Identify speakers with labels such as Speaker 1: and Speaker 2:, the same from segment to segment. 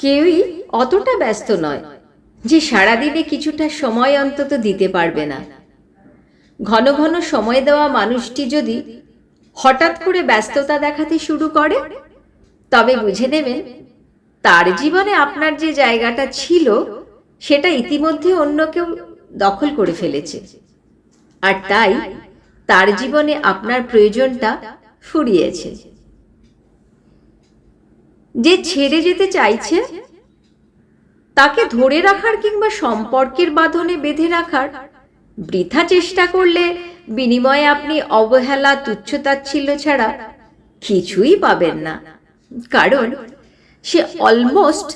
Speaker 1: কেউই অতটা ব্যস্ত নয়, যে সারাদিনে কিছুটা সময় অন্তত দিতে পারবে না। ঘন ঘন সময় দেওয়া মানুষটি যদি হঠাৎ করে ব্যস্ততা দেখাতে শুরু করে, তবে বুঝে নেবেন তার জীবনে আপনার যে জায়গাটা ছিল, সেটা ইতিমধ্যে অন্য কেউ দখল করে ফেলেছে। আর তাই তার জীবনে আপনার প্রয়োজনটা ফুরিয়েছে। যে ছেড়ে যেতে চাইছে তাকে ধরে রাখার কিংবা সম্পর্কের বাঁধনে বেঁধে রাখার বৃথা চেষ্টা করলে বিনিময়ে আপনি অবহেলা তুচ্ছতাচ্ছিল্য ছাড়া কিছুই পাবেন না। কারণ সে অলমোস্ট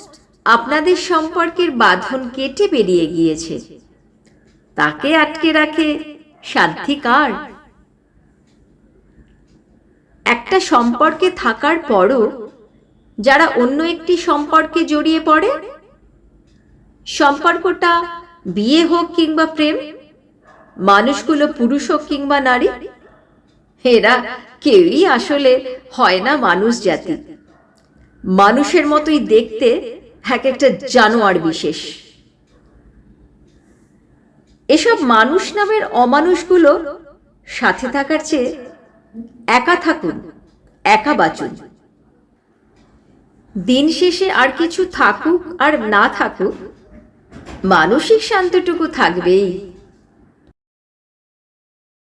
Speaker 1: আপনাদের সম্পর্কের বাঁধন কেটে বেরিয়ে গিয়েছে। তাকে আটকে রাখে সাধ্যি কার? একটা সম্পর্কে থাকার পরও যারা অন্য একটি সম্পর্কে জড়িয়ে পড়ে সম্পর্কটা বিয়ে হোক কিংবা প্রেম, মানুষগুলো পুরুষ হোক কিংবা নারী, এরা কেউই আসলে হয় না মানুষ জাতি। মানুষের মতোই দেখতে এক একটা জানোয়ার বিশেষ। এসব মানুষ নামের অমানুষগুলো সাথে থাকার চেয়ে একা থাকুন, একা বাঁচুন। দিন শেষে আর কিছু থাকুক আর না থাকুক মানসিক শান্তটুকু থাকবেই।